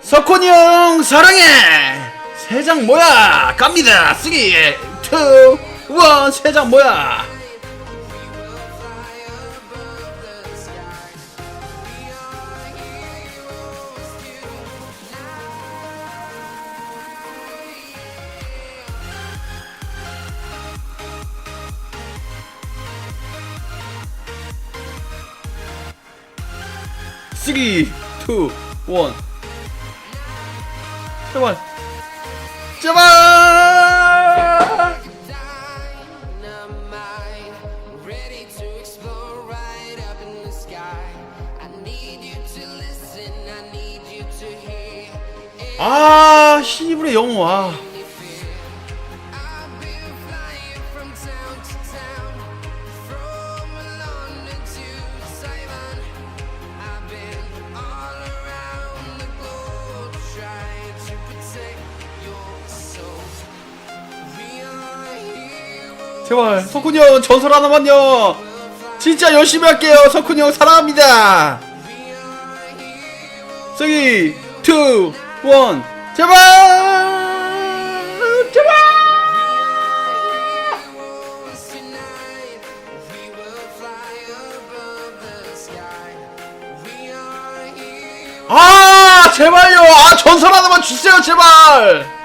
석훈이 형 사랑해. 세 장 뭐야 갑니다. 쓰기 투원 세 장 뭐야 쓰기 투 원 제발 제발 right up in the 제발 석훈이 형 전설 하나만요. 진짜 열심히 할게요 석훈이 형. 사랑합니다. 쓰기 투원. 제발 제발. 아 제발요. 아 전설 하나만 주세요 제발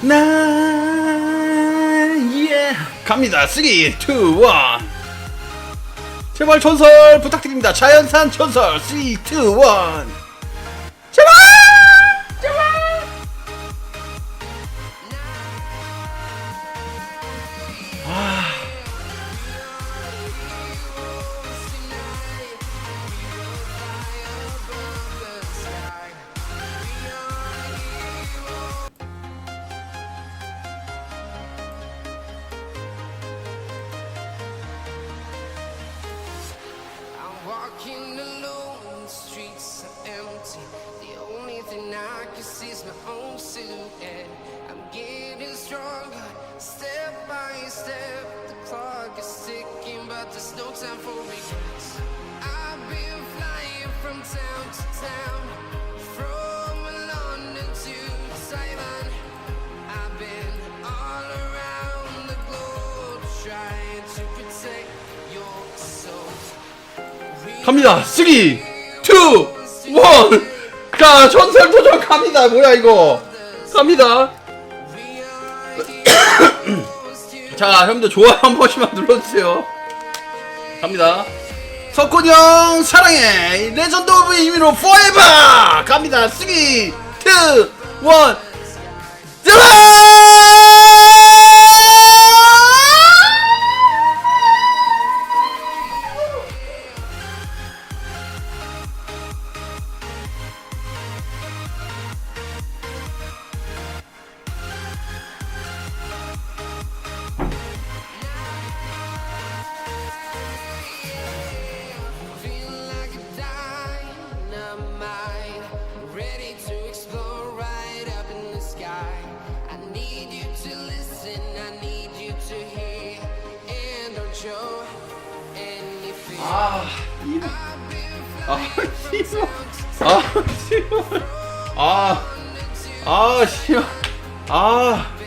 나, 예. 갑니다. 3, 2, 1. 제발 전설 부탁드립니다. 자연산 전설 3, 2, 1. can see is my own silhouette. I'm getting stronger, step by step. The clock is ticking, but there's no time for me. I've been flying from town to town, from London to Taiwan. I've been all around the globe trying to protect your soul. Come here, three, two, one. 가 전설 도전 갑니다. 뭐야 이거? 갑니다. 자 형들 좋아 한 번씩만 눌러주세요. 갑니다. 석훈이 형 사랑해. 레전드 오브 이미로 포에버 갑니다. 3 2 1 들어 아 이거 아 씨발 아 씨발 아아 씨발 아